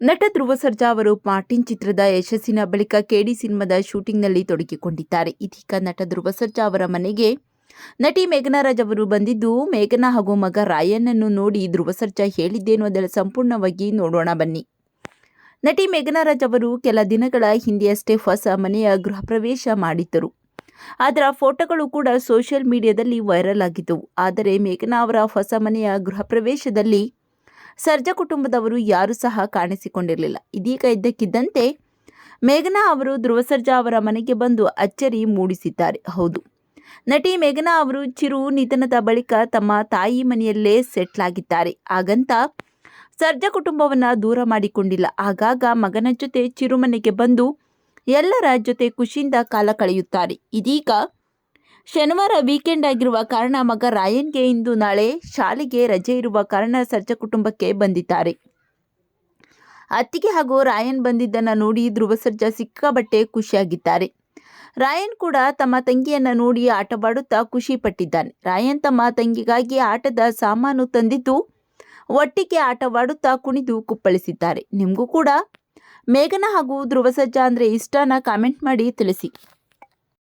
ನಟ ಧ್ರುವ ಸರ್ಜಾ ಅವರು ಮಾರ್ಟಿನ್ ಚಿತ್ರದ ಯಶಸ್ಸಿನ ಬಳಿಕ ಕೆಡಿ ಸಿನಿಮಾದ ಶೂಟಿಂಗ್ನಲ್ಲಿ ತೊಡಗಿಕೊಂಡಿದ್ದಾರೆ. ಇದೀಗ ನಟ ಧ್ರುವ ಸರ್ಜಾ ಅವರ ಮನೆಗೆ ನಟಿ ಮೇಘನಾ ರಾಜ್ ಅವರು ಬಂದಿದ್ದು, ಮೇಘನಾ ಹಾಗೂ ಮಗ ರಾಯನ್ ಅನ್ನು ನೋಡಿ ಧ್ರುವ ಸರ್ಜಾ ಹೇಳಿದ್ದೇನು ಅದರ ಸಂಪೂರ್ಣವಾಗಿ ನೋಡೋಣ ಬನ್ನಿ. ನಟಿ ಮೇಘನಾ ರಾಜ್ ಅವರು ಕೆಲ ದಿನಗಳ ಹಿಂದೆಯಷ್ಟೇ ಹೊಸ ಮನೆಯ ಗೃಹ ಪ್ರವೇಶ ಮಾಡಿದ್ದರು. ಅದರ ಫೋಟೋಗಳು ಕೂಡ ಸೋಷಿಯಲ್ ಮೀಡಿಯಾದಲ್ಲಿ ವೈರಲ್ ಆಗಿದ್ದವು. ಆದರೆ ಮೇಘನಾ ಅವರ ಹೊಸ ಮನೆಯ ಗೃಹ ಪ್ರವೇಶದಲ್ಲಿ ಸರ್ಜಾ ಕುಟುಂಬದವರು ಯಾರೂ ಸಹ ಕಾಣಿಸಿಕೊಂಡಿರಲಿಲ್ಲ. ಇದೀಗ ಇದ್ದಕ್ಕಿದ್ದಂತೆ ಮೇಘನಾ ಅವರು ಧ್ರುವ ಸರ್ಜಾ ಅವರ ಮನೆಗೆ ಬಂದು ಅಚ್ಚರಿ ಮೂಡಿಸಿದ್ದಾರೆ. ಹೌದು. ನಟಿ ಮೇಘನಾ ಅವರು ಚಿರು ನಿಧನದ ಬಳಿಕ ತಮ್ಮ ತಾಯಿ ಮನೆಯಲ್ಲೇ ಸೆಟ್ಲ್ ಆಗಿದ್ದಾರೆ. ಹಾಗಂತ ಸರ್ಜಾ ಕುಟುಂಬವನ್ನು ದೂರ ಮಾಡಿಕೊಂಡಿಲ್ಲ. ಆಗಾಗ ಮಗನ ಜೊತೆ ಚಿರುಮನೆಗೆ ಬಂದು ಎಲ್ಲರ ಜೊತೆ ಖುಷಿಯಿಂದ ಕಾಲ ಕಳೆಯುತ್ತಾರೆ. ಇದೀಗ ಶನಿವಾರ ವೀಕೆಂಡ್ ಆಗಿರುವ ಕಾರಣ ಮಗ ರಾಯನ್ಗೆ ಇಂದು ನಾಳೆ ಶಾಲೆಗೆ ರಜೆ ಇರುವ ಕಾರಣ ಸರ್ಜಾ ಕುಟುಂಬಕ್ಕೆ ಬಂದಿದ್ದಾರೆ. ಅತ್ತಿಗೆ ಹಾಗೂ ರಾಯನ್ ಬಂದಿದ್ದನ್ನು ನೋಡಿ ಧ್ರುವ ಸರ್ಜಾ ಸಿಕ್ಕಾಬಟ್ಟೆ ಖುಷಿಯಾಗಿದ್ದಾರೆ. ರಾಯನ್ ಕೂಡ ತಮ್ಮ ತಂಗಿಯನ್ನು ನೋಡಿ ಆಟವಾಡುತ್ತಾ ಖುಷಿ ಪಟ್ಟಿದ್ದಾನೆ. ರಾಯನ್ ತಮ್ಮ ತಂಗಿಗಾಗಿ ಆಟದ ಸಾಮಾನು ತಂದಿದ್ದು, ಒಟ್ಟಿಗೆ ಆಟವಾಡುತ್ತಾ ಕುಣಿದು ಕುಪ್ಪಳಿಸಿದ್ದಾರೆ. ನಿಮಗೂ ಕೂಡ ಮೇಘನ ಹಾಗೂ ಧ್ರುವ ಸರ್ಜಾ ಅಂದರೆ ಇಷ್ಟನ ಕಾಮೆಂಟ್ ಮಾಡಿ ತಿಳಿಸಿ.